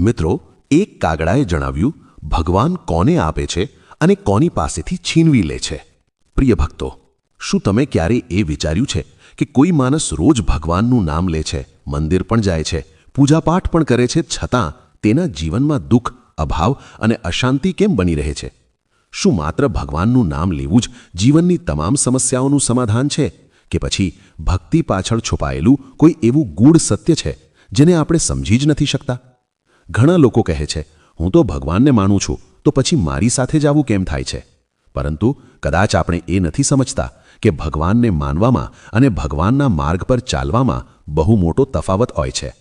મિત્રો, એક કાગડાએ જણાવ્યું, ભગવાન કોને આપે છે અને કોની પાસેથી છીનવી લે છે? પ્રિય ભક્તો, શું તમે ક્યારે એ વિચાર્યું છે કે કોઈ માણસ રોજ ભગવાનનું નામ લે છે, મંદિર પણ જાય છે, પૂજાપાઠ પણ કરે છે, છતાં તેના જીવનમાં દુઃખ, અભાવ અને અશાંતિ કેમ બની રહે છે? શું માત્ર ભગવાનનું નામ લેવું જ જીવનની તમામ સમસ્યાઓનું સમાધાન છે કે પછી ભક્તિ પાછળ છુપાયેલું કોઈ એવું ગૂઢ સત્ય છે જેને આપણે સમજી જ નથી શકતા? ઘણા લોકો કહે છે, હું તો ભગવાનને માનું છું, તો પછી મારી સાથે જ આવું કેમ થાય છે? પરંતુ કદાચ આપણે એ નથી સમજતા કે ભગવાનને માનવામાં અને ભગવાનના માર્ગ પર ચાલવામાં બહુ મોટો તફાવત હોય છે.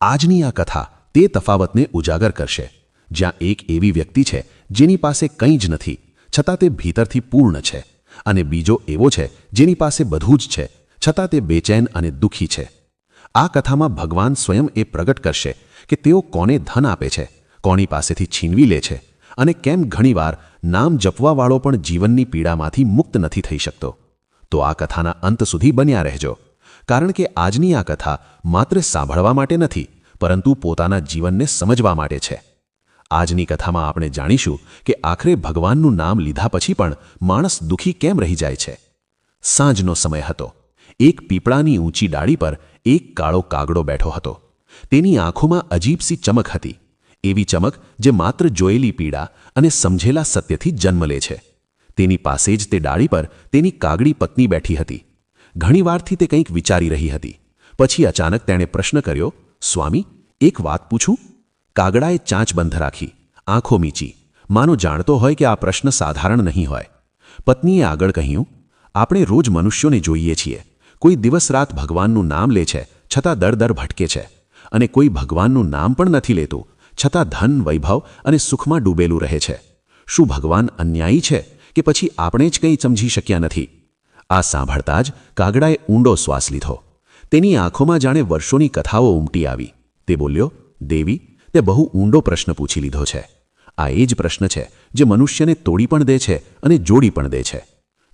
આજની આ કથા તે તફાવતને ઉજાગર કરશે. જ્યાં એક એવી વ્યક્તિ છે, જેની પાસે કંઈ જ નથી, છતાં તે ભીતરથી પૂર્ણ છે અને બીજો એવો છે, જેની પાસે બધું જ છે, છતાં તે બેચેન અને દુઃખી છે. આ કથામાં ભગવાન સ્વયં એ પ્રગટ કરશે કે તેઓ કોને ધન આપે છે, કોની પાસેથી છીનવી લે છે અને કેમ ઘણીવાર નામ જપવાવાળો પણ જીવનની પીડામાંથી મુક્ત નથી થઈ શકતો. તો આ કથાના અંત સુધી બન્યા રહેજો. કારણ કે આજની આ કથા માત્ર સાંભળવા માટે નથી, પરંતુ પોતાના જીવનને સમજવા માટે છે. આજની કથામાં આપણે જાણીશું કે આખરે ભગવાનનું નામ લીધા પછી પણ માણસ દુઃખી કેમ રહી જાય છે. સાંજનો સમય હતો. એક પીપળાની ઊંચી ડાળી પર એક કાળો કાગડો બેઠો હતો. તેની આંખોમાં અજીબસી ચમક હતી, એવી ચમક જે માત્ર જોયેલી પીડા અને સમજેલા સત્યથી જન્મ લે છે. તેની પાસે જ તે ડાળી પર તેની કાગડી પત્ની બેઠી હતી. ઘણીવારથી તે કંઈક વિચારી રહી હતી. પછી અચાનક તેણે પ્રશ્ન કર્યો, સ્વામી, એક વાત પૂછું? કાગડાએ ચાંચ બંધ રાખી, આંખો મીચી. માનો જાણતો હોય કે આ પ્રશ્ન સાધારણ નહીં હોય. પત્નીએ આગળ કહ્યું, આપણે રોજ મનુષ્યોને જોઈએ છીએ. કોઈ દિવસ રાત ભગવાનનું નામ લે છે, છતાં દર દર ભટકે છે. અને કોઈ ભગવાનનું નામ પણ નથી લેતું. છતાં ધન, વૈભવ અને સુખમાં ડૂબેલું રહે છે. શું ભગવાન અન્યાયી છે કે પછી આપણે જ કંઈ સમજી શક્યા નથી? આ સાંભળતા જ કાગડાએ ઊંડો શ્વાસ લીધો. તેની આંખોમાં જાણે વર્ષોની કથાઓ ઉમટી આવી. તે બોલ્યો, દેવી, તે બહુ ઊંડો પ્રશ્ન પૂછી લીધો છે. આ એ જ પ્રશ્ન છે જે મનુષ્યને તોડી પણ દે છે અને જોડી પણ દે છે.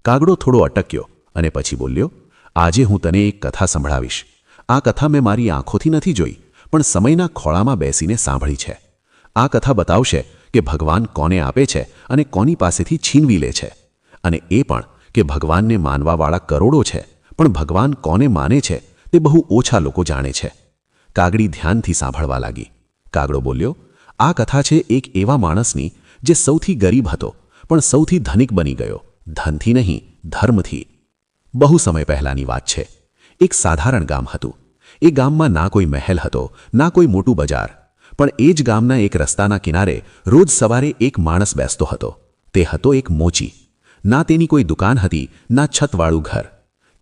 કાગડો થોડો અટક્યો અને પછી બોલ્યો, આજે હું તને એક કથા સંભળાવીશ. આ કથા મેં મારી આંખોથી નથી જોઈ, પણ સમયના ખોળામાં બેસીને સાંભળી છે. આ કથા બતાવશે કે ભગવાન કોને આપે છે અને કોની પાસેથી છીનવી લે છે. અને એ પણ કે ભગવાનને માનવાવાળા કરોડો છે, પણ ભગવાન કોને માને છે તે બહુ ઓછા લોકો જાણે છે. કાગડી ધ્યાનથી સાંભળવા લાગી. કાગડો બોલ્યો, આ કથા છે એક એવા માણસની જે સૌથી ગરીબ હતો, પણ સૌથી ધનિક બની ગયો. ધનથી નહીં, ધર્મથી. બહુ સમય પહેલાંની વાત છે. એક સાધારણ ગામ હતું. એ ગામમાં ના કોઈ મહેલ હતો, ના કોઈ મોટું બજાર. પણ એ જ ગામના એક રસ્તાના કિનારે રોજ સવારે એક માણસ બેસતો હતો. તે હતો એક મોચી. ના તેની કોઈ દુકાન હતી, ના છતવાળું ઘર.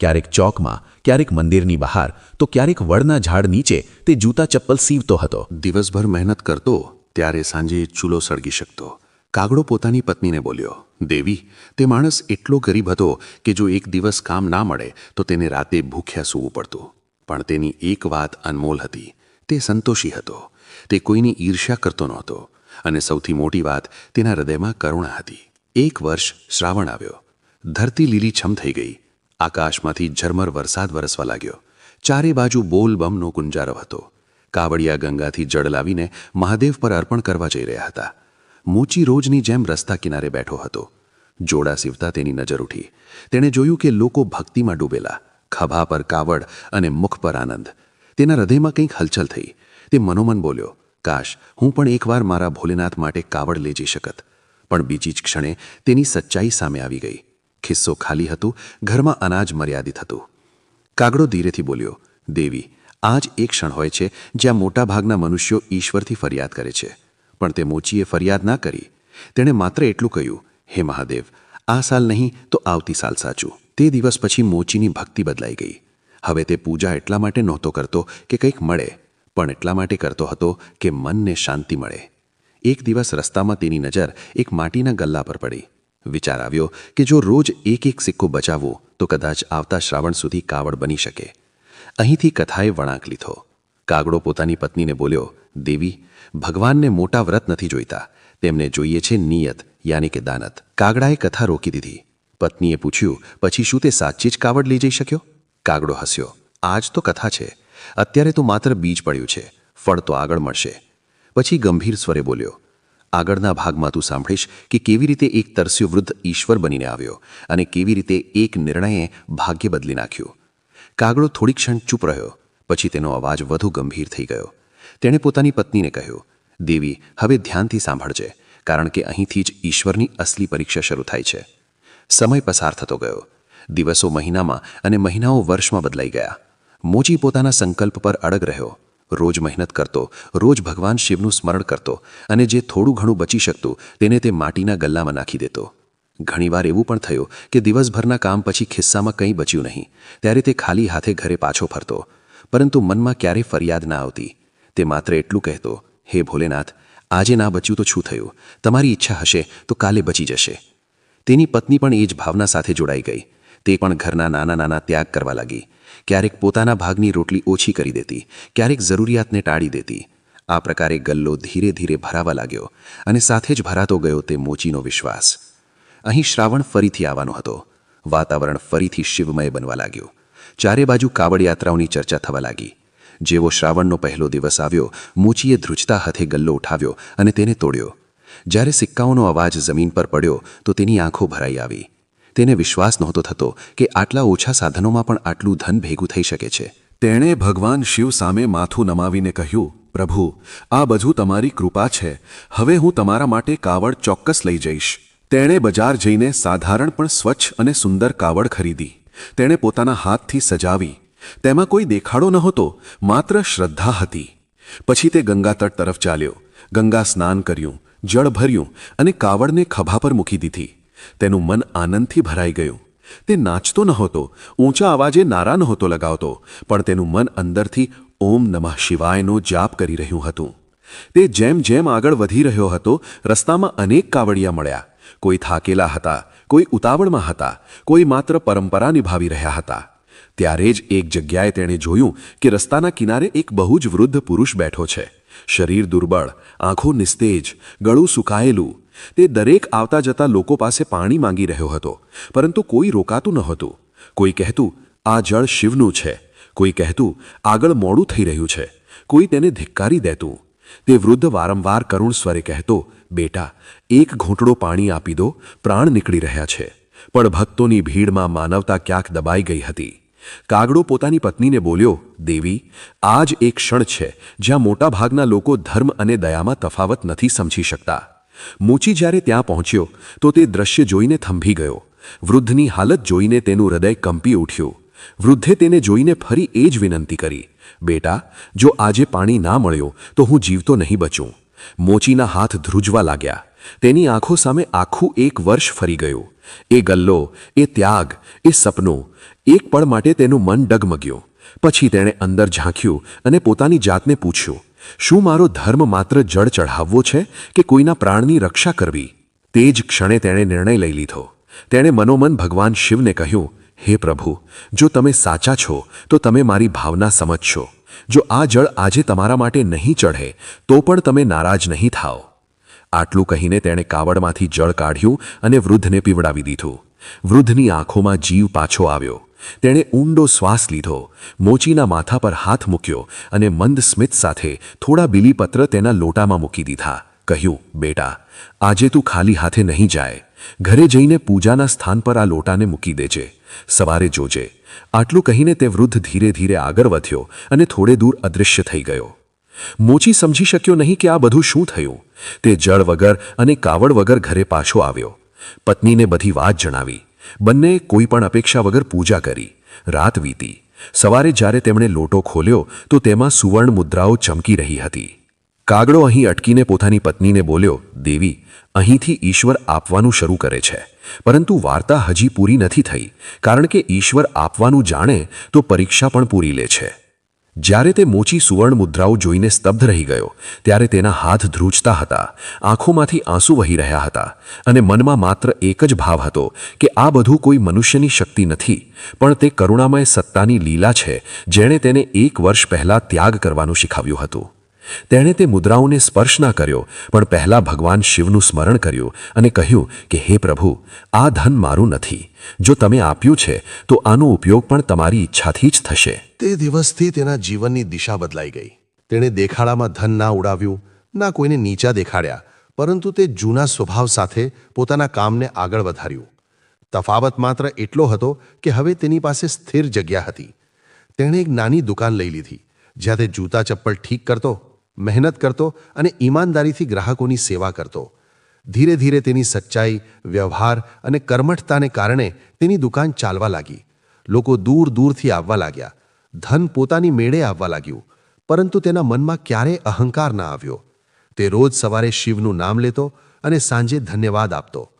ક્યારેક ચોકમાં, ક્યારેક મંદિરની બહાર, તો ક્યારેક વડના ઝાડ નીચે તે જૂતા ચપ્પલ સીવતો હતો. દિવસભર મહેનત કરતો, ત્યારે સાંજે ચૂલો સળગી શકતો. કાગડો પોતાની પત્નીને બોલ્યો, દેવી, તે માણસ એટલો ગરીબ હતો કે જો એક દિવસ કામ ના મળે, તો તેને રાતે ભૂખ્યા સૂવું પડતું. પણ તેની એક વાત અનમોલ હતી. તે સંતોષી હતો. તે કોઈની ઈર્ષ્યા કરતો નહોતો. અને સૌથી મોટી વાત, તેના હૃદયમાં કરુણા હતી. એક વર્ષ શ્રાવણ આવ્યો. ધરતી લીલીછમ થઈ ગઈ. આકાશમાંથી ઝરમર વરસાદ વરસવા લાગ્યો. ચારે બાજુ બોલબમનો ગુંજારો હતો. કાવડિયા ગંગાથી જળ લાવીને મહાદેવ પર અર્પણ કરવા જઈ રહ્યા હતા. મોચી રોજની જેમ રસ્તા કિનારે બેઠો હતો. જોડા સીવતા તેની નજર ઉઠી. તેણે જોયું કે લોકો ભક્તિમાં ડૂબેલા, ખભા પર કાવડ અને મુખ પર આનંદ. તેના હૃદયમાં કંઈક હલચલ થઈ. તે મનોમન બોલ્યો, કાશ હું પણ એકવાર મારા ભોલેનાથ માટે કાવડ લઈ જઈ શકત. પણ બીજી જ ક્ષણે તેની સચ્ચાઈ સામે આવી ગઈ. ખિસ્સો ખાલી હતું, ઘરમાં અનાજ મર્યાદિત હતું. કાગડો ધીરેથી બોલ્યો, દેવી, આ જ એક ક્ષણ હોય છે જ્યાં મોટાભાગના મનુષ્યો ઈશ્વરથી ફરિયાદ કરે છે. પણ તે મોચીએ ફરિયાદ ના કરી. તેણે માત્ર એટલું કહ્યું, હે મહાદેવ, આ સાલ નહીં તો આવતી સાલ સાચું. તે દિવસ પછી મોચીની ભક્તિ બદલાઈ ગઈ. હવે તે પૂજા એટલા માટે નહોતો કરતો કે કંઈક મળે, પણ એટલા માટે કરતો હતો કે મનને શાંતિ મળે. એક દિવસ રસ્તામાં તેની નજર એક માટીના ગલ્લા પર પડી. વિચાર આવ્યો કે જો રોજ એક એક સિક્કો બચાવવો, તો કદાચ આવતા શ્રાવણ સુધી કાવડ બની શકે. અહીંથી કથાએ વળાંક લીધો. કાગડો પોતાની પત્નીને બોલ્યો, દેવી ભગવાનને મોટા વ્રત નથી જોઈતા. તેમને જોઈએ છે નિયત, યાની કે દાનત. કાગડાએ કથા રોકી દીધી. પત્નીએ પૂછ્યું, પછી શું તે સાચી જ કાવડ લઈ જઈ શક્યો? કાગડો હસ્યો. આજ તો કથા છે. અત્યારે તો માત્ર બીજ પડ્યું છે. ફળ તો આગળ મળશે. પછી ગંભીર સ્વરે બોલ્યો, આગળના ભાગમાં તું સાંભળીશ કે કેવી રીતે એક તરસ્યો વૃદ્ધ ઈશ્વર બનીને આવ્યો અને કેવી રીતે એક નિર્ણયે ભાગ્ય બદલી નાખ્યું. કાગડો થોડી ક્ષણ ચૂપ રહ્યો. પછી તેનો અવાજ વધુ ગંભીર થઈ ગયો. તેણે પોતાની પત્નીને કહ્યું, દેવી, હવે ધ્યાનથી સાંભળજે, કારણ કે અહીંથી જ ઈશ્વરની અસલી પરીક્ષા શરૂ થાય છે. સમય પસાર થતો ગયો. દિવસો મહિનામાં અને મહિનાઓ વર્ષમાં બદલાઈ ગયા. મોચી પોતાના સંકલ્પ પર અડગ રહ્યો. રોજ મહેનત કરતો, રોજ ભગવાન શિવનું સ્મરણ કરતો અને જે થોડું ઘણું બચી શકતું તેને તે માટીના ગલ્લામાં નાખી દેતો. ઘણીવાર એવું પણ થયું કે દિવસભરના કામ પછી ખિસ્સામાં કંઈ બચ્યું નહીં. ત્યારે તે ખાલી હાથે ઘરે પાછો ફરતો. પરંતુ મનમાં ક્યારેય ફરિયાદ ના આવતી. તે માત્ર એટલું કહેતો, હે ભોલેનાથ, આજે ના બચ્યું તો શું થયું? તમારી ઈચ્છા હશે તો કાલે બચી જશે. તેની પત્ની પણ એ જ ભાવના સાથે જોડાઈ ગઈ. તે પણ ઘરના નાના નાના ત્યાગ કરવા લાગી. ક્યારેક પોતાના ભાગની રોટલી ઓછી કરી દેતી, ક્યારેક જરૂરિયાતને ટાળી દેતી. આ પ્રકારે ગલ્લો ધીરે ધીરે ભરાવા લાગ્યો અને સાથે જ ભરાતો ગયો તે મોચીનો વિશ્વાસ. અહીં શ્રાવણ ફરીથી આવવાનો હતો. વાતાવરણ ફરીથી શિવમય બનવા લાગ્યું. ચારે બાજુ કાવડ યાત્રાઓની ચર્ચા થવા લાગી. જેવો શ્રાવણનો પહેલો દિવસ આવ્યો, મોચીએ ધ્રુજતા હાથે ગલ્લો ઉઠાવ્યો અને તેને તોડ્યો. જ્યારે સિક્કાઓનો અવાજ જમીન પર પડ્યો, તો તેની આંખો ભરાઈ આવી. તેને વિશ્વાસ નહોતો થતો કે આટલા ઓછા સાધનોમાં પણ આટલું ધન ભેગું થઈ શકે છે. તેણે ભગવાન શિવ સામે માથું નમાવીને કહ્યું, પ્રભુ, આ બધું તમારી કૃપા છે. હવે હું તમારા માટે કાવડ ચોક્કસ લઈ જઈશ. તેણે બજાર જઈને સાધારણ પણ સ્વચ્છ અને સુંદર કાવડ ખરીદી. તેણે પોતાના હાથથી સજાવી તેમાં કોઈ દેખાડો નહોતો માત્ર શ્રદ્ધા હતી. પછી તે ગંગા તટ તરફ ચાલ્યો. ગંગા સ્નાન કર્યું, જળ ભર્યું અને કાવડને ખભા પર મૂકી દીધી. તેનું મન આનંદથી ભરાઈ ગયું. તે નાચતો નહોતો ઊંચા અવાજે નારા નહોતો લગાવતો, પણ તેનું મન અંદરથી ઓમ નમઃ શિવાયનો જાપ કરી રહ્યું હતું. તે જેમ જેમ આગળ વધી રહ્યો હતો, રસ્તામાં અનેક કાવડિયા મળ્યા. કોઈ થાકેલા હતા, કોઈ ઉતાવળમાં હતા, કોઈ માત્ર પરંપરા નિભાવી રહ્યા હતા. ત્યારે જ એક જગ્યાએ તેણે જોયું કે રસ્તાના કિનારે એક બહુ જ વૃદ્ધ પુરુષ બેઠો છે. શરીર દુર્બળ, આંખો નિસ્તેજ, ગળું સુકાયેલું. તે દરેક આવતા જતા લોકો પાસે પાણી માંગી રહ્યો હતો, પરંતુ કોઈ રોકાતું નહોતું કોઈ કહેતું, આ જળ શિવનું છે. કોઈ કહેતું, આગળ મોડું થઈ રહ્યું છે. કોઈ તેને ધિક્કારી દેતું. તે વૃદ્ધ વારંવાર કરુણ સ્વરે કહેતો, બેટા, એક ઘૂંટડો પાણી આપી દો, પ્રાણ નીકળી રહ્યા છે. પણ ભક્તોની ભીડમાં માનવતા ક્યાંક દબાઈ ગઈ હતી. કાગડો પોતાની પત્નીને બોલ્યો, દેવી આ જ એક ક્ષણ છે જ્યાં મોટા ભાગના લોકો ધર્મ અને દયામાં તફાવત નથી સમજી શકતા. મૂચી જ્યારે ત્યાં પહોંચ્યો, તો તે દ્રશ્ય જોઈને થંભી ગયો. વૃદ્ધની હાલત જોઈને તેનું હૃદય કંપી ઉઠ્યું. વૃદ્ધે તેને જોઈને ફરી એ જ વિનંતી કરી, બેટા, જો આજે પાણી ના મળ્યો, તો હું જીવતો નહીં બચું. મોચીના હાથ ધ્રુજવા લાગ્યા. તેની આંખો સામે આખું એક વર્ષ ફરી ગયું. એ ગલ્લો, એ ત્યાગ, એ સપનું, એક પળ માટે તેનું મન ડગમગ્યું. પછી તેણે અંદર ઝાંખ્યું અને પોતાની જાતને પૂછ્યું, શું મારો ધર્મ માત્ર જળ ચઢાવવો છે કે કોઈના પ્રાણની રક્ષા કરવી? તે જ ક્ષણે તેણે નિર્ણય લઈ લીધો. તેણે મનોમન ભગવાન શિવને કહ્યું, હે પ્રભુ, જો તમે સાચા છો, તો તમે મારી ભાવના સમજશો. જો આ જળ આજે તમારા માટે નહીં ચઢે, તો પણ તમે નારાજ નહીં થાઓ. આટલું કહીને તેણે કાવડમાંથી જળ કાઢ્યું અને વૃદ્ધને પીવડાવી દીધું. વૃદ્ધની આંખોમાં જીવ પાછો આવ્યો. તેણે ઊંડો શ્વાસ લીધો, મોચીના માથા પર હાથ મૂક્યો અને મંદ સ્મિત સાથે થોડા બીલીપત્ર તેના લોટામાં મૂકી દીધા. કહ્યું, બેટા, આજે તું ખાલી હાથે નહીં જાય. ઘરે જઈને પૂજાના સ્થાન પર આ લોટાને મૂકી દેજે. સવારે જોજે. આટલું કહીને તે વૃદ્ધ ધીરે ધીરે આગળ વધ્યો અને થોડે દૂર અદૃશ્ય થઈ ગયો. મોચી સમજી શક્યો નહીં કે આ બધું શું થયું. તે જળ વગર અને કાવડ વગર ઘરે પાછો આવ્યો. પત્નીને બધી વાત જણાવી. બંને કોઈ પણ અપેક્ષા વગર પૂજા કરી. રાત વીતી. સવારે જ્યારે તેમણે લોટો ખોલ્યો, તો તેમાં સુવર્ણ મુદ્રાઓ ચમકી રહી હતી. કાગડો અહીં અટકીને પોતાની પત્નીને બોલ્યો, દેવી, અહીંથી ઈશ્વર આપવાનું શરૂ કરે છે. પરંતુ વાર્તા હજી પૂરી નથી થઈ. કારણ કે ઈશ્વર આપવાનું જાણે, તો પરીક્ષા પણ પૂરી લે છે. જ્યારે તે મોચી સુવર્ણ મુદ્રાઓ જોઈને સ્તબ્ધ રહી ગયો, ત્યારે તેના હાથ ધ્રુજતા હતા, આંખોમાંથી આંસુ વહી રહ્યા હતા અને મનમાં માત્ર એક જ ભાવ હતો કે આ બધું કોઈ મનુષ્યની શક્તિ નથી, પણ તે કરુણામય સત્તાની લીલા છે, જેણે તેને એક વર્ષ પહેલાં ત્યાગ કરવાનું શીખવ્યું હતું. તેણે તે મુદ્રાઓને સ્પર્શ ના કર્યો, પણ પહેલાં ભગવાન શિવનું સ્મરણ કર્યું અને કહ્યું કે, હે પ્રભુ, આ ધન મારું નથી. જો તમે આપ્યું છે, તો આનો ઉપયોગ પણ તમારી ઈચ્છાથી જ થશે. તે દિવસથી તેના જીવનની દિશા બદલાઈ ગઈ. તેણે દેખાડામાં ધન ના ઉડાવ્યું, ના કોઈને નીચા દેખાડ્યા, પરંતુ તે જૂના સ્વભાવ સાથે પોતાના કામને આગળ વધાર્યું. તફાવત માત્ર એટલો હતો કે હવે તેની પાસે સ્થિર જગ્યા હતી. તેણે એક નાની દુકાન લઈ લીધી, જ્યાં તે જૂતા ચપ્પલ ઠીક કરતો મહેનત કરતો અને ઈમાનદારીથી ગ્રાહકોની સેવા કરતો. ધીરે ધીરે તેની સચ્ચાઈ, વ્યવહાર અને કર્મઠતાને કારણે તેની દુકાન ચાલવા લાગી. લોકો દૂર દૂરથી આવવા લાગ્યા. ધન પોતાની મેળે આવવા લાગ્યું. પરંતુ તેના મનમાં ક્યારેય અહંકાર ના આવ્યો. તે રોજ સવારે શિવનું નામ લેતો અને સાંજે ધન્યવાદ આપતો.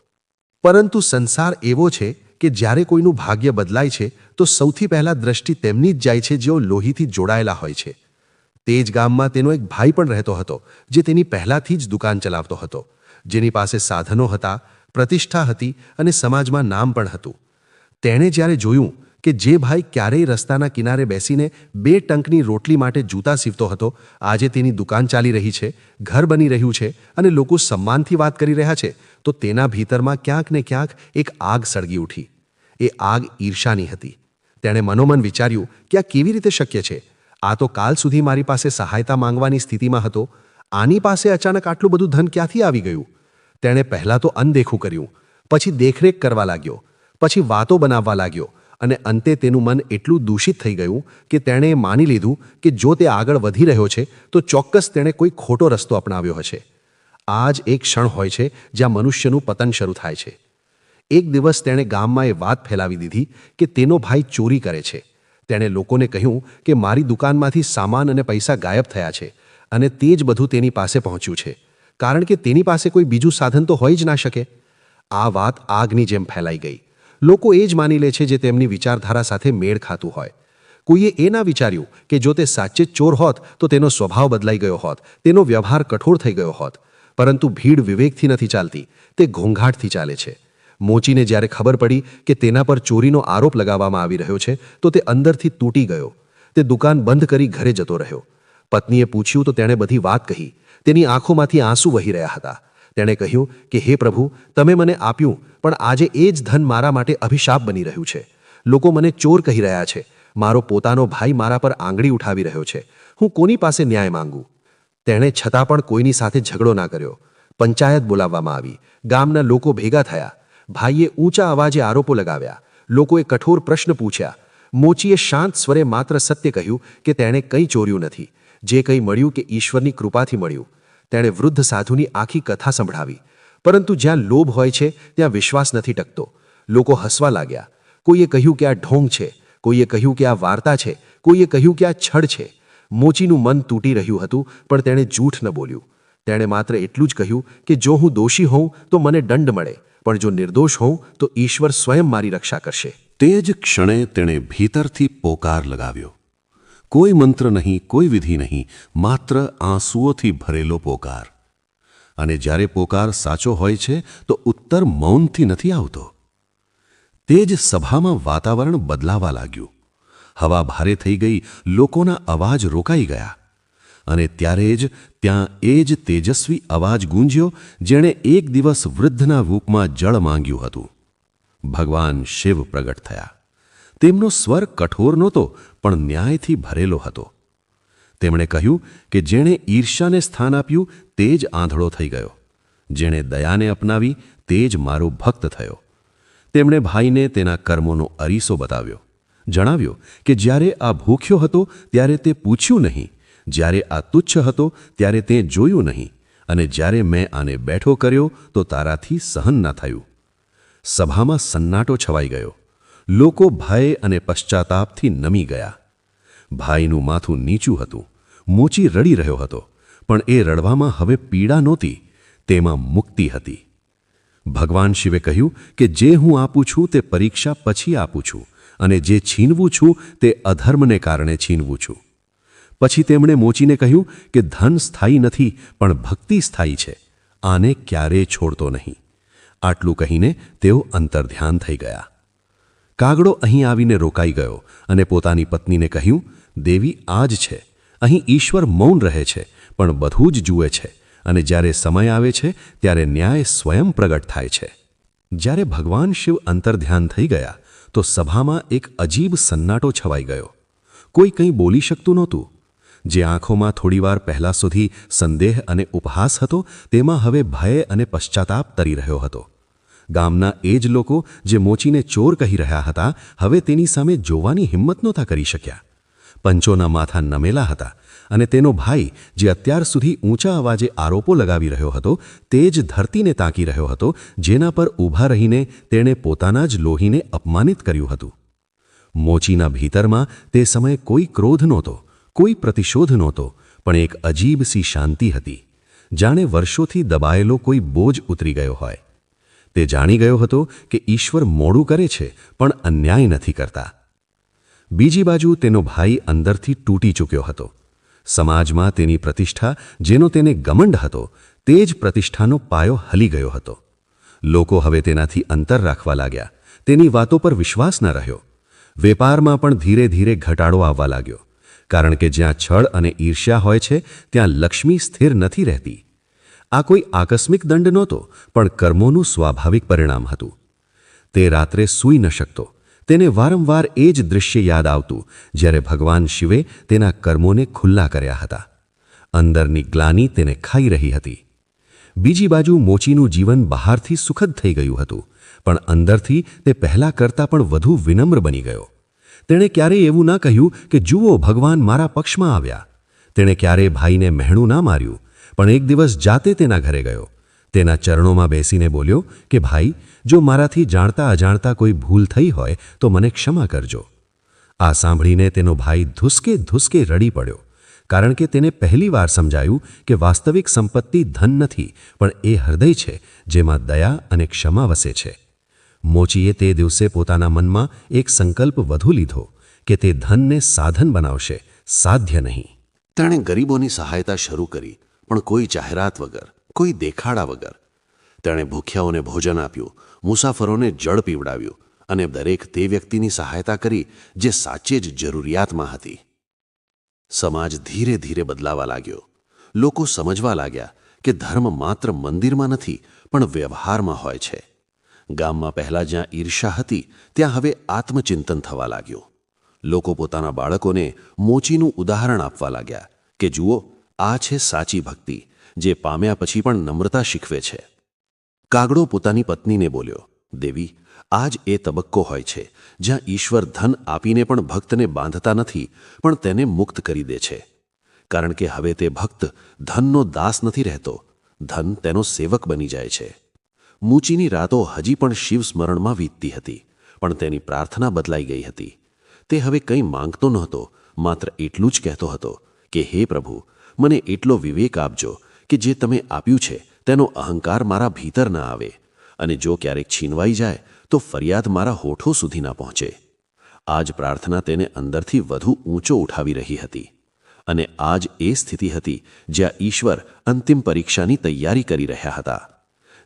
પરંતુ સંસાર એવો છે કે જ્યારે કોઈનું ભાગ્ય બદલાય છે, તો સૌથી પહેલા દ્રષ્ટિ તેમની જ જાય છે જેઓ લોહીથી જોડાયેલા હોય છે. તે જ ગામમાં તેનો એક ભાઈ પણ રહેતો હતો, જે તેની પહેલાથી જ દુકાન ચલાવતો હતો. જેની પાસે સાધનો હતા, પ્રતિષ્ઠા હતી અને સમાજમાં નામ પણ હતું. તેણે જ્યારે જોયું કે જે ભાઈ ક્યારેય રસ્તાના કિનારે બેસીને બે ટંકની રોટલી માટે જૂતા સીવતો હતો, આજે તેની દુકાન ચાલી રહી છે, ઘર બની રહ્યું છે અને લોકો સન્માનથી વાત કરી રહ્યા છે, તો તેના ભીતરમાં ક્યાંક ને ક્યાંક એક આગ સળગી ઉઠી. એ આગ ઈર્ષાની હતી. તેણે મનોમન વિચાર્યું કે આ કેવી રીતે શક્ય છે? આ તો કાલ સુધી મારી પાસે સહાયતા માંગવાની સ્થિતિમાં હતો. આની પાસે અચાનક આટલું બધું ધન ક્યાંથી આવી ગયું? તેણે પહેલાં તો અનદેખું કર્યું, પછી દેખરેખ કરવા લાગ્યો, પછી વાતો બનાવવા લાગ્યો અને અંતે તેનું મન એટલું દૂષિત થઈ ગયું કે તેણે માની લીધું કે જો તે આગળ વધી રહ્યો છે, તો ચોક્કસ તેણે કોઈ ખોટો રસ્તો અપનાવ્યો હશે. આ જ એક ક્ષણ હોય છે જ્યાં મનુષ્યનું પતન શરૂ થાય છે. એક દિવસ તેણે ગામમાં એ વાત ફેલાવી દીધી કે તેનો ભાઈ ચોરી કરે છે. તેણે લોકોને કહ્યું કે મારી દુકાનમાંથી સામાન અને પૈસા ગાયબ થયા છે અને તે જ બધું તેની પાસે પહોંચ્યું છે. કારણ કે તેની પાસે કોઈ બીજું સાધન તો હોઈ જ ના શકે. આ વાત આગની જેમ ફેલાઈ ગઈ. લોકો એ જ માની લે છે જે તેમની વિચારધારા સાથે મેળ ખાતું હોય. કોઈએ એ ના વિચાર્યું કે જો તે સાચે ચોર હોત તો તેનો સ્વભાવ બદલાઈ ગયો હોત, તેનો વ્યવહાર કઠોર થઈ ગયો હોત. પરંતુ ભીડ વિવેકથી નથી ચાલતી, તે ઘોંઘાટથી ચાલે છે. મોચીને જ્યારે ખબર પડી કે તેના પર ચોરીનો આરોપ લગાવવામાં આવી રહ્યો છે, તો તે અંદરથી તૂટી ગયો. તે દુકાન બંધ કરી ઘરે જતો રહ્યો. પત્નીએ પૂછ્યું તો તેણે બધી વાત કહી. તેની આંખોમાંથી આંસુ વહી રહ્યા હતા. તેણે કહ્યું કે, હે પ્રભુ, તમે મને આપ્યું, પણ આજે એ જ ધન મારા માટે અભિશાપ બની રહ્યું છે. લોકો મને ચોર કહી રહ્યા છે. મારો પોતાનો ભાઈ મારા પર આંગળી ઉઠાવી રહ્યો છે. હું કોની પાસે ન્યાય માંગુ? તેણે છતાં પણ કોઈની સાથે ઝઘડો ના કર્યો. પંચાયત બોલાવવામાં આવી. ગામના લોકો ભેગા થયા. ભાઈએ ઊંચા અવાજે આરોપો લગાવ્યા. લોકોએ કઠોર પ્રશ્ન પૂછ્યા. મોચીએ શાંત સ્વરે માત્ર સત્ય કહ્યું કે તેણે કંઈ ચોર્યું નથી. જે કંઈ મળ્યું કે ઈશ્વરની કૃપાથી મળ્યું. તેણે વૃદ્ધ સાધુની આખી કથા સંભળાવી. પરંતુ જ્યાં લોભ હોય છે, ત્યાં વિશ્વાસ નથી ટકતો. લોકો હસવા લાગ્યા. કોઈએ કહ્યું કે આ ઢોંગ છે. કોઈએ કહ્યું કે આ વાર્તા છે. કોઈએ કહ્યું કે આ છડ છે. મોચીનું મન તૂટી રહ્યું હતું, પણ તેણે જૂઠ ન બોલ્યું. તેણે માત્ર એટલું જ કહ્યું કે જો હું દોષી હોઉં, તો મને દંડ મળે. પણ જો નિર્દોષ હોઉં, તો ઈશ્વર સ્વયં મારી રક્ષા કરશે. તે જ ક્ષણે તેણે ભીતરથી પોકાર લગાવ્યો. કોઈ મંત્ર નહીં, કોઈ વિધિ નહીં, માત્ર આંસુઓથી ભરેલો પોકાર. અને જ્યારે પોકાર સાચો હોય છે, તો ઉત્તર મૌનથી નથી આવતો. તે જ સભામાં વાતાવરણ બદલાવા લાગ્યું. હવા ભારે થઈ ગઈ, લોકોના અવાજ રોકાઈ ગયા. અને ત્યારે જ ત્યાં એ જ તેજસ્વી અવાજ ગુંજ્યો, જેણે એક દિવસ વૃદ્ધના રૂપમાં જળ માંગ્યું હતું. ભગવાન શિવ પ્રગટ થયા. તેમનો સ્વર કઠોર નહોતો, પણ ન્યાયથી ભરેલો હતો. તેમણે કહ્યું કે જેણે ઈર્ષ્યાને સ્થાન આપ્યું, તે જ આંધળો થઈ ગયો. જેણે દયાને અપનાવી, તે જ મારો ભક્ત થયો. તેમણે ભાઈને તેના કર્મોનો અરીસો બતાવ્યો. જણાવ્યો કે જ્યારે આ ભૂખ્યો હતો, ત્યારે તે પૂછ્યું નહીં જ્યારે આ તુચ્છ હતો, ત્યારે તે જોયું નહીં. અને જ્યારે મેં આને બેઠો કર્યો, તો તારાથી સહન ના થયું. સભામાં સન્નાટો છવાઈ ગયો. લોકો ભય અને પશ્ચાતાપથી નમી ગયા. ભાઈનું માથું નીચું હતું. મોચી રડી રહ્યો હતો. પણ એ રડવામાં હવે પીડા નહોતી. તેમાં મુક્તિ હતી. ભગવાન શિવે કહ્યું કે જે હું આપું છું, તે પરીક્ષા પછી આપું છું. અને જે છીનવું છું, તે અધર્મને કારણે છીનવું છું. પછી તેમણે મોચીને કહ્યું કે ધન સ્થાયી નથી, પણ ભક્તિ સ્થાયી છે. આને ક્યારેય છોડતો નહીં. આટલું કહીને તેઓ અંતર્ધ્યાન થઈ ગયા. કાગડો અહીં આવીને રોકાઈ ગયો અને પોતાની પત્નીને કહ્યું, દેવી આ જ છે. અહીં ઈશ્વર મૌન રહે છે, પણ બધું જ જુએ છે અને જ્યારે સમય આવે છે, ત્યારે ન્યાય સ્વયં પ્રગટ થાય છે. જ્યારે ભગવાન શિવ અંતર્ધ્યાન થઈ ગયા, તો સભામાં એક અજીબ સન્નાટો છવાઈ ગયો. કોઈ કંઈ બોલી શકતું નહોતું. જે આંખોમાં થોડીવાર પહેલાં સુધી સંદેહ અને ઉપહાસ હતો, તેમાં હવે ભય અને પશ્ચાતાપ તરી રહ્યો હતો. ગામના એ જ લોકો જે મોચીને ચોર કહી રહ્યા હતા, હવે તેની સામે જોવાની હિંમત નહોતા કરી શક્યા. પંચોના માથા નમેલા હતા અને તેનો ભાઈ, જે અત્યાર સુધી ઊંચા અવાજે આરોપો લગાવી રહ્યો હતો, તે જ ધરતીને તાકી રહ્યો હતો, જેના પર ઊભા રહીને તેણે પોતાના જ લોહીને અપમાનિત કર્યું હતું. મોચીના ભીતરમાં તે સમયે કોઈ ક્રોધ નહોતો કોઈ પ્રતિશોધ નહોતો, પણ એક અજીબ સી શાંતિ હતી. જાણે વર્ષોથી દબાયેલો કોઈ બોજ ઉતરી ગયો હોય. તે જાણી ગયો હતો કે ઈશ્વર મોડું કરે છે, પણ અન્યાય નથી કરતા. બીજી બાજુ તેનો ભાઈ અંદરથી તૂટી ચૂક્યો હતો. સમાજમાં તેની પ્રતિષ્ઠા, જેનો તેને ગમંડ હતો, તે જ પ્રતિષ્ઠાનો પાયો હલી ગયો હતો. લોકો હવે તેનાથી અંતર રાખવા લાગ્યા. તેની વાતો પર વિશ્વાસ ન રહ્યો. વેપારમાં પણ ધીરે ધીરે ઘટાડો આવવા લાગ્યો. કારણ કે જ્યાં છળ અને ઈર્ષ્યા હોય છે, ત્યાં લક્ષ્મી સ્થિર નથી રહેતી. આ કોઈ આકસ્મિક દંડ નહોતો, પણ કર્મોનું સ્વાભાવિક પરિણામ હતું. તે રાત્રે સૂઈ ન શકતો. તેને વારંવાર એ જ દૃશ્ય યાદ આવતું, જ્યારે ભગવાન શિવે તેના કર્મોને ખુલ્લા કર્યા હતા. અંદરની ગ્લાની તેને ખાઈ રહી હતી. બીજી બાજુ મોચીનું જીવન બહારથી સુખદ થઈ ગયું હતું, પણ અંદરથી તે પહેલાં કરતાં પણ વધુ વિનમ્ર બની ગયો. તેણે ક્યારેય એવું ના કહ્યું કે જુઓ, ભગવાન મારા પક્ષમાં આવ્યા. તેણે ક્યારેય ભાઈને મહેણું ના માર્યું, પણ એક દિવસ જાતે તેના ઘરે ગયો. તેના ચરણોમાં બેસીને બોલ્યો કે, ભાઈ, જો મારાથી જાણતા અજાણતા કોઈ ભૂલ થઈ હોય, તો મને ક્ષમા કરજો. આ સાંભળીને તેનો ભાઈ ધુસકે ધુસકે રડી પડ્યો, કારણ કે તેને પહેલીવાર સમજાયું કે વાસ્તવિક સંપત્તિ ધન નથી, પણ એ હૃદય છે, જેમાં દયા અને ક્ષમા વસે છે. મોચીએ તે દિવસે પોતાના મનમાં એક સંકલ્પ વધુ લીધો કે તે ધનને સાધન બનાવશે, સાધ્ય નહીં. તેણે ગરીબોની સહાયતા શરૂ કરી, પણ કોઈ જાહેરાત વગર, કોઈ દેખાડા વગર. તેણે ભૂખ્યાઓને ભોજન આપ્યું, મુસાફરોને જળ પીવડાવ્યું અને દરેક તે વ્યક્તિની સહાયતા કરી જે સાચે જ જરૂરિયાતમાં હતી. સમાજ ધીરે ધીરે બદલાવા લાગ્યો. લોકો સમજવા લાગ્યા કે ધર્મ માત્ર મંદિરમાં નથી, પણ વ્યવહારમાં હોય છે. ગામમાં પહેલાં જ્યાં ઈર્ષા હતી, ત્યાં હવે આત્મચિંતન થવા લાગ્યું. લોકો પોતાના બાળકોને મોચીનું ઉદાહરણ આપવા લાગ્યા કે, જુઓ, આ છે સાચી ભક્તિ, જે પામ્યા પછી પણ નમ્રતા શીખવે છે. કાગડો પોતાની પત્નીને બોલ્યો, દેવી, આજ એ તબક્કો હોય છે જ્યાં ઈશ્વર ધન આપીને પણ ભક્તને બાંધતા નથી, પણ તેને મુક્ત કરી દે છે. કારણ કે હવે તે ભક્ત ધનનો દાસ નથી રહેતો, ધન તેનો સેવક બની જાય છે. મૂચીની રાતો હજી પણ શિવ સ્મરણમાં વીતતી હતી, પણ તેની પ્રાર્થના બદલાઈ ગઈ હતી. તે હવે કંઈ માંગતો નહોતો, માત્ર એટલું જ કહેતો હતો કે, હે પ્રભુ, મને એટલો વિવેક આપજો કે જે તમે આપ્યું છે, તેનો અહંકાર મારા ભીતર ન આવે. અને જો ક્યારેક છીનવાઈ જાય, તો ફરિયાદ મારા હોઠો સુધી ના પહોંચે. આ જ પ્રાર્થના તેને અંદરથી વધુ ઊંચો ઉઠાવી રહી હતી. અને આ જ એ સ્થિતિ હતી જ્યાં ઈશ્વર અંતિમ પરીક્ષાની તૈયારી કરી રહ્યા હતા.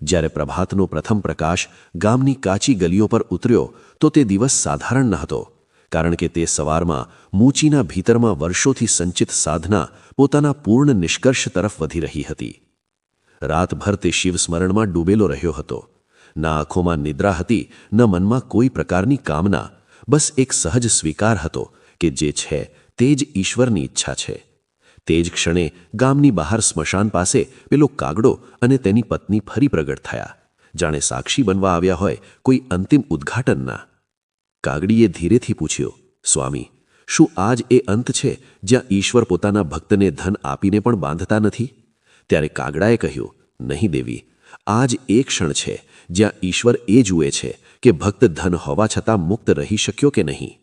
જ્યારે પ્રભાતનો પ્રથમ પ્રકાશ ગામની કાચી ગલીઓ પર ઉતર્યો, તો તે દિવસ સાધારણ ન હતો, કારણ કે તે સવારમાં મૂચીના ભીતરમાં વર્ષોથી સંચિત સાધના પોતાના પૂર્ણ નિષ્કર્ષ તરફ વધી રહી હતી. રાતભર તે શિવસ્મરણમાં ડૂબેલો રહ્યો હતો. ના આંખોમાં નિદ્રા હતી, ન મનમાં કોઈ પ્રકારની કામના. બસ એક સહજ સ્વીકાર હતો કે જે છે તે જ ઈશ્વરની ઈચ્છા છે. તે જ ક્ષણે ગામની બહાર સ્મશાન પાસે પેલો કાગડો અને તેની પત્ની ફરી પ્રગટ થયા. જાણે સાક્ષી બનવા આવ્યા હોય કોઈ અંતિમ ઉદ્ઘાટનના કાગડીએ ધીરેથી પૂછ્યો, સ્વામી, શું આજ એ અંત છે જ્યાં ઈશ્વર પોતાના ભક્તને ધન આપીને પણ બાંધતા નથી? ત્યારે કાગડાએ કહ્યું, નહીં દેવી, આજ એ ક્ષણ છે જ્યાં ઈશ્વર એ જુએ છે કે ભક્ત ધન હોવા છતાં મુક્ત રહી શક્યો કે નહીં.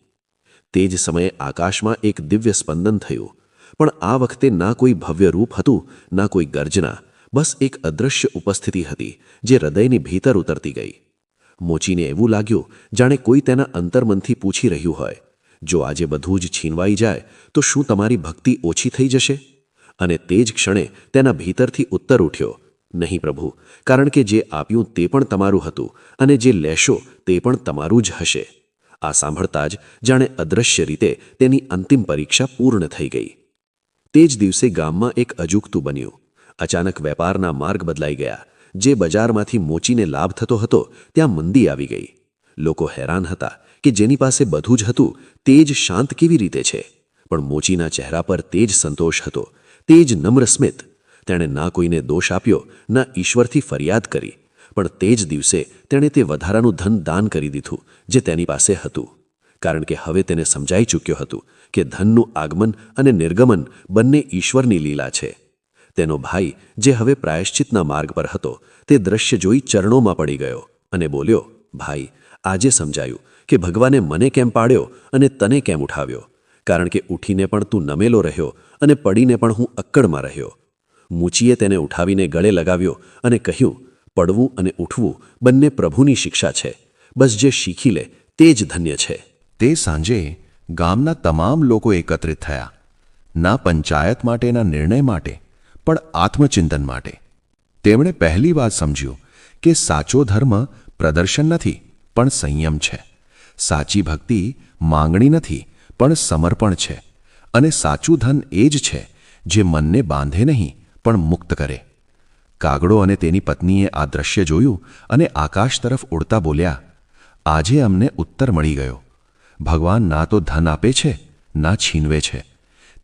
તે જ સમયે આકાશમાં એક દિવ્ય સ્પંદન થયું પણ આ વખતે ના કોઈ ભવ્ય રૂપ હતું, ના કોઈ ગર્જના, બસ એક અદૃશ્ય ઉપસ્થિતિ હતી, જે હૃદયની ભીતર ઉતરતી ગઈ. મોચીને એવું લાગ્યું, જાણે કોઈ તેના અંતર્મનથી પૂછી રહ્યું હોય. જો આજે બધું જ છીનવાઈ જાય, તો શું તમારી ભક્તિ ઓછી થઈ જશે? અને તે જ ક્ષણે તેના ભીતરથી ઉત્તર ઉઠ્યો, નહીં પ્રભુ, કારણ કે જે આપ્યું તે પણ તમારું હતું, અને જે લેશો તે પણ તમારું જ હશે. આ સાંભળતા જ જાણે અદૃશ્ય રીતે તેની અંતિમ પરીક્ષા પૂર્ણ થઈ ગઈ. તે જ દિવસે ગામમાં એક અજુકતું બન્યું. અચાનક વેપારના માર્ગ બદલાઈ ગયા. જે બજારમાંથી મોચીને લાભ થતો હતો, ત્યાં મંદી આવી ગઈ. લોકો હેરાન હતા કે જેની પાસે બધું જ હતું, તે જ શાંત કેવી રીતે છે? પણ મોચીના ચહેરા પર તે જ સંતોષ હતો. તે જ નમ્ર સ્મિત. તેણે ના કોઈને દોષ આપ્યો, ના ઈશ્વરથી ફરિયાદ કરી. પણ તે જ દિવસે તેણે તે વધારાનું ધન દાન કરી દીધું, જે તેની પાસે હતું. કારણ કે હવે તેને સમજાઈ ચૂક્યો હતું કે ધનનું આગમન અને નિર્ગમન બંને ઈશ્વરની લીલા છે. તેનો ભાઈ, જે હવે પ્રાયશ્ચિતના માર્ગ પર હતો, તે દ્રશ્ય જોઈ ચરણોમાં પડી ગયો અને બોલ્યો, ભાઈ, આજે સમજાયું કે ભગવાને મને કેમ પાડ્યો અને તને કેમ ઉઠાવ્યો? કારણ કે ઉઠીને પણ તું નમેલો રહ્યો અને પડીને પણ હું અક્કડમાં રહ્યો. મૂચીએ તેને ઉઠાવીને ગળે લગાવ્યો અને કહ્યું, પડવું અને ઉઠવું બંને પ્રભુની શિક્ષા છે. બસ જે શીખી લે, તે જ ધન્ય છે. તે સાંજે ગામના તમામ લોકો એકત્રિત થયા. ના પંચાયત માટેના નિર્ણય માટે, પણ આત્મચિંતન માટે. તેમણે પહેલી વાત સમજ્યું કે સાચો ધર્મ પ્રદર્શન નથી, પણ સંયમ છે. સાચી ભક્તિ માંગણી નથી, પણ સમર્પણ છે. અને સાચું ધન એ જ છે જે મનને બાંધે નહીં, પણ મુક્ત કરે. કાગડો અને તેની પત્નીએ આ દ્રશ્ય જોયું અને આકાશ તરફ ઉડતા બોલ્યા, આજે અમને ઉત્તર મળી ગયો. ભગવાન ના તો ધન આપે છે, ના છીનવે છે.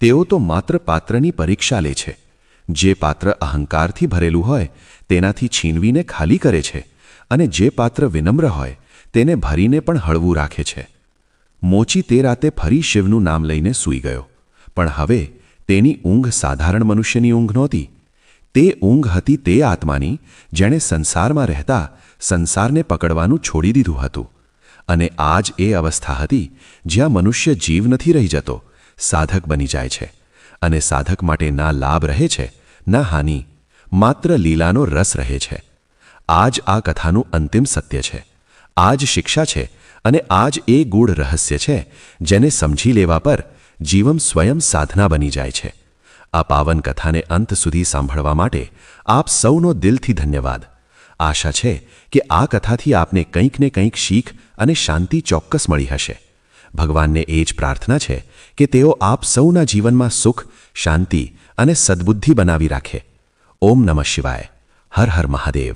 તેઓ તો માત્ર પાત્રની પરીક્ષા લે છે. જે પાત્ર અહંકારથી ભરેલું હોય, તેનાથી છીનવીને ખાલી કરે છે. અને જે પાત્ર વિનમ્ર હોય, તેને ભરીને પણ હળવું રાખે છે. મોચી તે રાતે ફરી શિવનું નામ લઈને સૂઈ ગયો. પણ હવે તેની ઊંઘ સાધારણ મનુષ્યની ઊંઘ નહોતી. તે ઊંઘ હતી તે આત્માની, જેણે સંસારમાં રહેતા, સંસારને પકડવાનું છોડી દીધું હતું. અને આ જ એ અવસ્થા હતી જ્યાં મનુષ્ય જીવ નથી રહી જતો, સાધક બની જાય છે અને સાધક માટે ના લાભ રહે છે, ના હાનિ, માત્ર લીલાનો રસ રહે છે. આ જ આ કથાનું અંતિમ સત્ય છે. આ જ શિક્ષા છે અને આ જ એ ગૂઢ રહસ્ય છે જેને સમજી લેવા પર જીવમ સ્વયં સાધના બની જાય છે. આ પાવન કથાને અંત સુધી સાંભળવા માટે આપ સૌનો દિલથી ધન્યવાદ. આશા છે કે આ કથાથી આપને કંઈક ને કંઈક શીખ અને શાંતિ ચોક્કસ મળી હશે. ભગવાનને એ જ પ્રાર્થના છે કે તેઓ આપ સૌના જીવનમાં સુખ, શાંતિ અને સદબુદ્ધિ બનાવી રાખે. ઓમ નમઃ શિવાય. હર હર મહાદેવ.